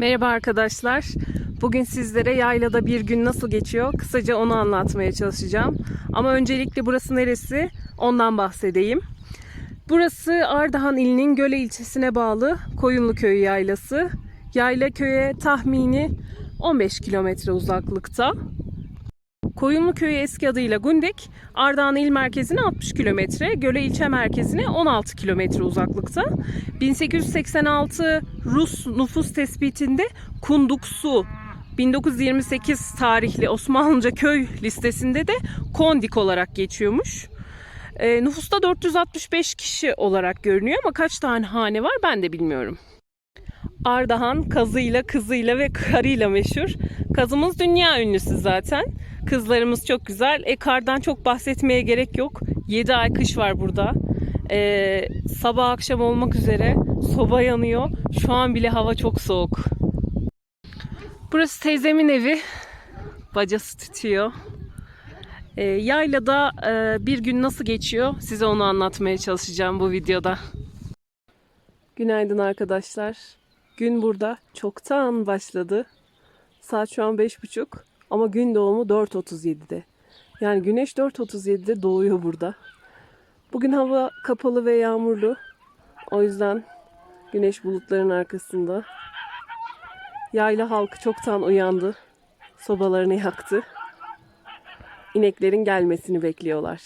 Merhaba arkadaşlar. Bugün sizlere yaylada bir gün nasıl geçiyor kısaca onu anlatmaya çalışacağım. Ama öncelikle burası neresi ondan bahsedeyim. Burası Ardahan ilinin Göle ilçesine bağlı Koyunlu Köyü yaylası. Yayla köye tahmini 15 kilometre uzaklıkta. Koyunlu Köyü eski adıyla Gundek, Ardahan il merkezine 60 kilometre, Göle ilçe merkezine 16 kilometre uzaklıkta. 1886 Rus nüfus tespitinde Kunduksu 1928 tarihli Osmanlıca köy listesinde de Kondik olarak geçiyormuş. E, nüfusta 465 kişi olarak görünüyor ama kaç tane hane var ben de bilmiyorum. Ardahan kazıyla, kızıyla ve karıyla meşhur. Kazımız dünya ünlüsü zaten. Kızlarımız çok güzel. E kardan çok bahsetmeye gerek yok. 7 ay kış var burada. E, sabah akşam olmak üzere soba yanıyor. Şu an bile hava çok soğuk. Burası teyzemin evi. Bacası tutuyor. E, yaylada e, bir gün nasıl geçiyor size onu anlatmaya çalışacağım bu videoda. Günaydın arkadaşlar. Gün burada çoktan başladı. Saat şu an 5.30 ama gün doğumu 4.37'de. Yani güneş 4.37'de doğuyor burada. Bugün hava kapalı ve yağmurlu. O yüzden güneş bulutların arkasında. Yayla halkı çoktan uyandı. Sobalarını yaktı. İneklerin gelmesini bekliyorlar.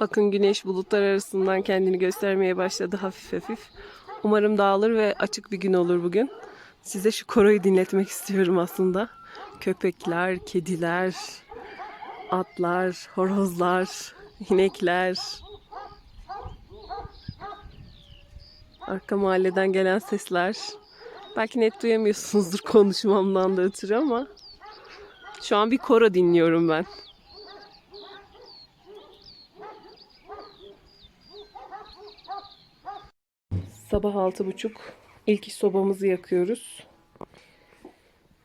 Bakın güneş bulutlar arasından kendini göstermeye başladı hafif hafif. Umarım dağılır ve açık bir gün olur bugün. Size şu koroyu dinletmek istiyorum aslında. Köpekler, kediler, atlar, horozlar, inekler. Arka mahalleden gelen sesler. Belki net duyamıyorsunuzdur konuşmamdan da ötürü ama şu an bir koro dinliyorum ben. Sabah altı buçuk. İlk sobamızı yakıyoruz.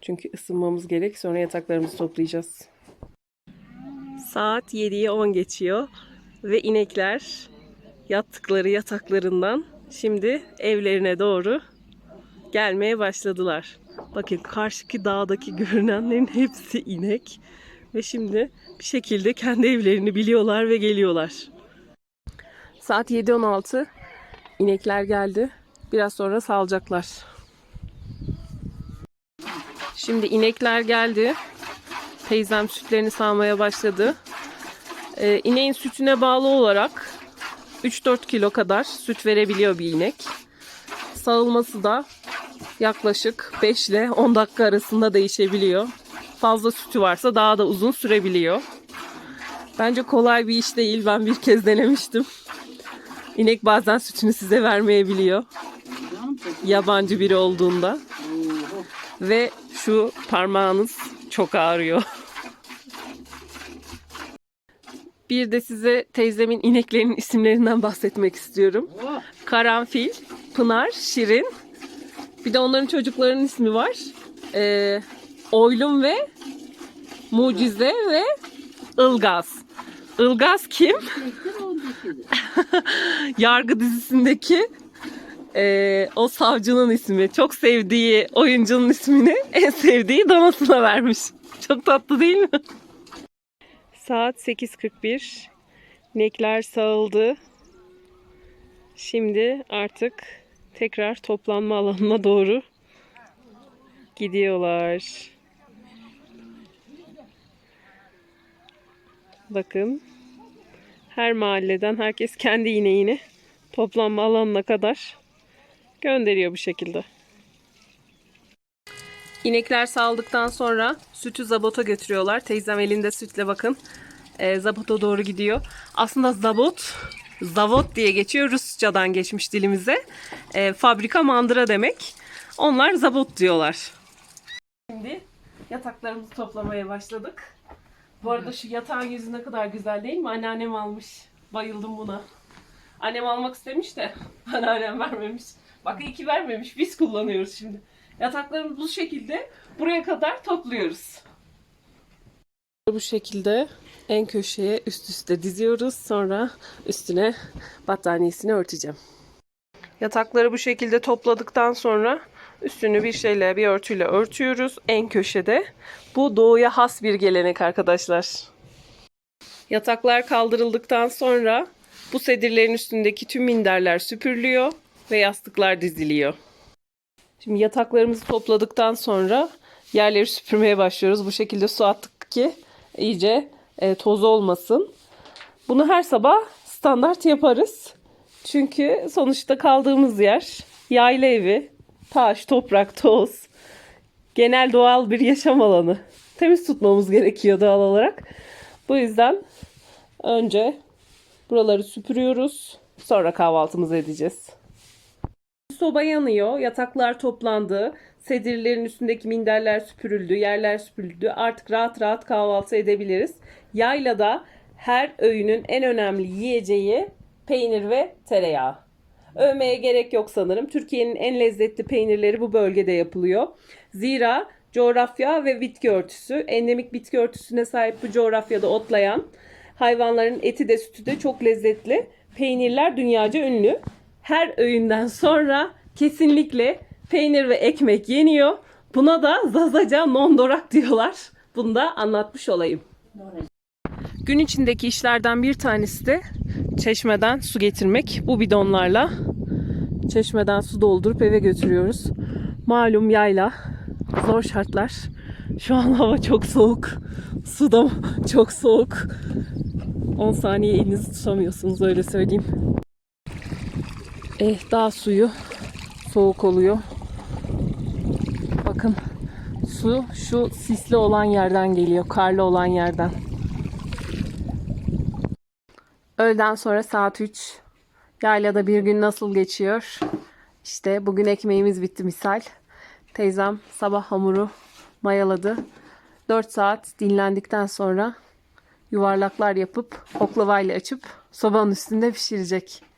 Çünkü ısınmamız gerek. Sonra yataklarımızı toplayacağız. Saat 7'ye 10 geçiyor. Ve inekler yattıkları yataklarından şimdi evlerine doğru gelmeye başladılar. Bakın karşıki dağdaki görünenlerin hepsi inek. Ve şimdi bir şekilde kendi evlerini biliyorlar ve geliyorlar. Saat 7.16. İnekler geldi. Biraz sonra salacaklar. Şimdi inekler geldi. Teyzem sütlerini sağmaya başladı. Ee, ineğin sütüne bağlı olarak 3-4 kilo kadar süt verebiliyor bir inek. Sağılması da yaklaşık 5 ile 10 dakika arasında değişebiliyor. Fazla sütü varsa daha da uzun sürebiliyor. Bence kolay bir iş değil. Ben bir kez denemiştim. İnek bazen sütünü size vermeyebiliyor. Yabancı biri olduğunda. Ve şu parmağınız çok ağrıyor. Bir de size teyzemin ineklerinin isimlerinden bahsetmek istiyorum. Karanfil, Pınar, Şirin. Bir de onların çocuklarının ismi var. Ee, Oylum ve Mucize ve Ilgaz. Ilgaz kim? Yargı dizisindeki e, o savcının ismi. Çok sevdiği oyuncunun ismini en sevdiği danasına vermiş. Çok tatlı değil mi? Saat 8.41. Nekler sağıldı. Şimdi artık tekrar toplanma alanına doğru gidiyorlar. Bakın her mahalleden herkes kendi ineğini toplanma alanına kadar gönderiyor bu şekilde. İnekler saldıktan sonra sütü zabota götürüyorlar. Teyzem elinde sütle bakın. E, zabota doğru gidiyor. Aslında zabot, zavot diye geçiyor. Rusçadan geçmiş dilimize. E, fabrika mandıra demek. Onlar zabot diyorlar. Şimdi yataklarımızı toplamaya başladık. Bu arada şu yatağın yüzü ne kadar güzel değil mi? Anneannem almış. Bayıldım buna. Annem almak istemiş de anneannem vermemiş. Bak iyi ki vermemiş. Biz kullanıyoruz şimdi. Yataklarımızı bu şekilde buraya kadar topluyoruz. Bu şekilde en köşeye üst üste diziyoruz. Sonra üstüne battaniyesini örteceğim. Yatakları bu şekilde topladıktan sonra Üstünü bir şeyle, bir örtüyle örtüyoruz en köşede. Bu doğuya has bir gelenek arkadaşlar. Yataklar kaldırıldıktan sonra bu sedirlerin üstündeki tüm minderler süpürülüyor ve yastıklar diziliyor. Şimdi yataklarımızı topladıktan sonra yerleri süpürmeye başlıyoruz. Bu şekilde su attık ki iyice e, toz olmasın. Bunu her sabah standart yaparız. Çünkü sonuçta kaldığımız yer yayla evi, taş, toprak, toz. Genel doğal bir yaşam alanı. Temiz tutmamız gerekiyor doğal olarak. Bu yüzden önce buraları süpürüyoruz. Sonra kahvaltımızı edeceğiz. Soba yanıyor, yataklar toplandı, sedirlerin üstündeki minderler süpürüldü, yerler süpürüldü. Artık rahat rahat kahvaltı edebiliriz. Yaylada her öğünün en önemli yiyeceği peynir ve tereyağı. Övmeye gerek yok sanırım. Türkiye'nin en lezzetli peynirleri bu bölgede yapılıyor. Zira coğrafya ve bitki örtüsü, endemik bitki örtüsüne sahip bu coğrafyada otlayan hayvanların eti de sütü de çok lezzetli. Peynirler dünyaca ünlü. Her öğünden sonra kesinlikle peynir ve ekmek yeniyor. Buna da Zazaca nondorak diyorlar. Bunu da anlatmış olayım. Gün içindeki işlerden bir tanesi de çeşmeden su getirmek. Bu bidonlarla çeşmeden su doldurup eve götürüyoruz. Malum yayla, zor şartlar. Şu an hava çok soğuk. Su da çok soğuk. 10 saniye elinizi tutamıyorsunuz öyle söyleyeyim. Eh dağ suyu soğuk oluyor. Bakın su şu sisli olan yerden geliyor. Karlı olan yerden. Öğleden sonra saat 3. Yaylada bir gün nasıl geçiyor? İşte bugün ekmeğimiz bitti misal. Teyzem sabah hamuru mayaladı. 4 saat dinlendikten sonra yuvarlaklar yapıp oklavayla açıp sobanın üstünde pişirecek.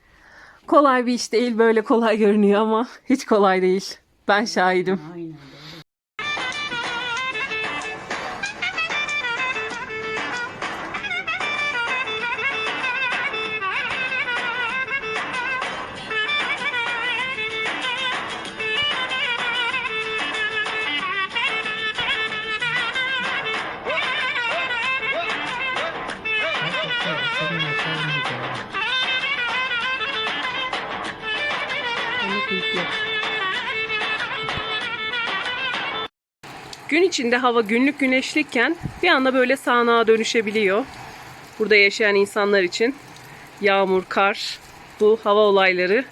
Kolay bir iş değil böyle kolay görünüyor ama hiç kolay değil. Ben şahidim. Gün içinde hava günlük güneşlikken bir anda böyle sağanağa dönüşebiliyor. Burada yaşayan insanlar için yağmur, kar, bu hava olayları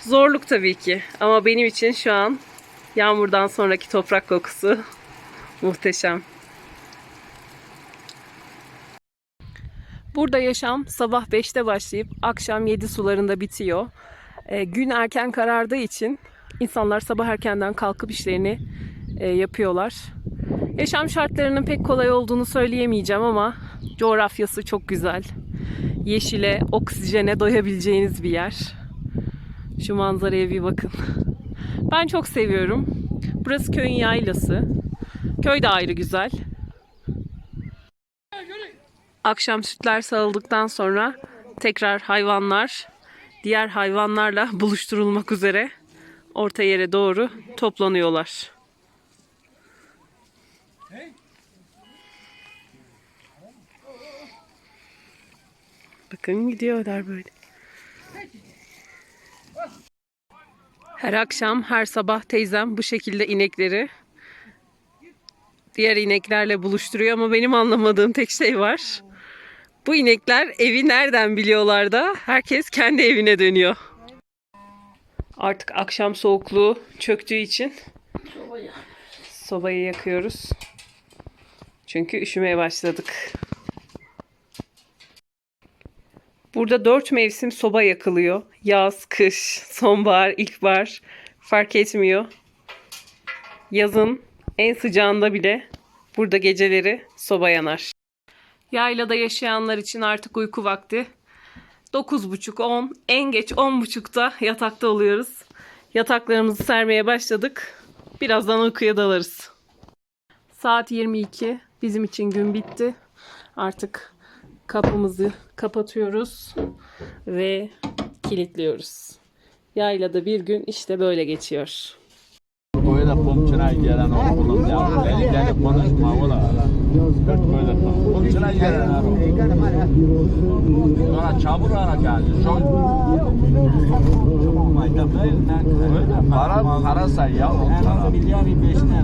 zorluk tabii ki. Ama benim için şu an yağmurdan sonraki toprak kokusu muhteşem. Burada yaşam sabah 5'te başlayıp akşam 7 sularında bitiyor. E, gün erken karardığı için insanlar sabah erkenden kalkıp işlerini yapıyorlar. Yaşam şartlarının pek kolay olduğunu söyleyemeyeceğim ama coğrafyası çok güzel. Yeşile, oksijene doyabileceğiniz bir yer. Şu manzaraya bir bakın. Ben çok seviyorum. Burası köyün yaylası. Köy de ayrı güzel. Akşam sütler sağıldıktan sonra tekrar hayvanlar diğer hayvanlarla buluşturulmak üzere orta yere doğru toplanıyorlar. Bakın gidiyorlar böyle. Her akşam, her sabah teyzem bu şekilde inekleri diğer ineklerle buluşturuyor ama benim anlamadığım tek şey var. Bu inekler evi nereden biliyorlar da herkes kendi evine dönüyor. Artık akşam soğukluğu çöktüğü için sobayı yakıyoruz. Çünkü üşümeye başladık. Burada dört mevsim soba yakılıyor. Yaz, kış, sonbahar, ilkbahar fark etmiyor. Yazın en sıcağında bile burada geceleri soba yanar. Yaylada yaşayanlar için artık uyku vakti. 9.30-10, en geç 10.30'da yatakta oluyoruz. Yataklarımızı sermeye başladık. Birazdan uykuya dalarız. Saat 22. Bizim için gün bitti. Artık kapımızı kapatıyoruz ve kilitliyoruz. Yaylada bir gün işte böyle geçiyor. Böyle komşuna gelen oğlum ya. Beni gelip konuşma ola. Böyle komşuna gelen oğlum. Sonra çabuk ara geldi. Çok para para say ya. milyar beşine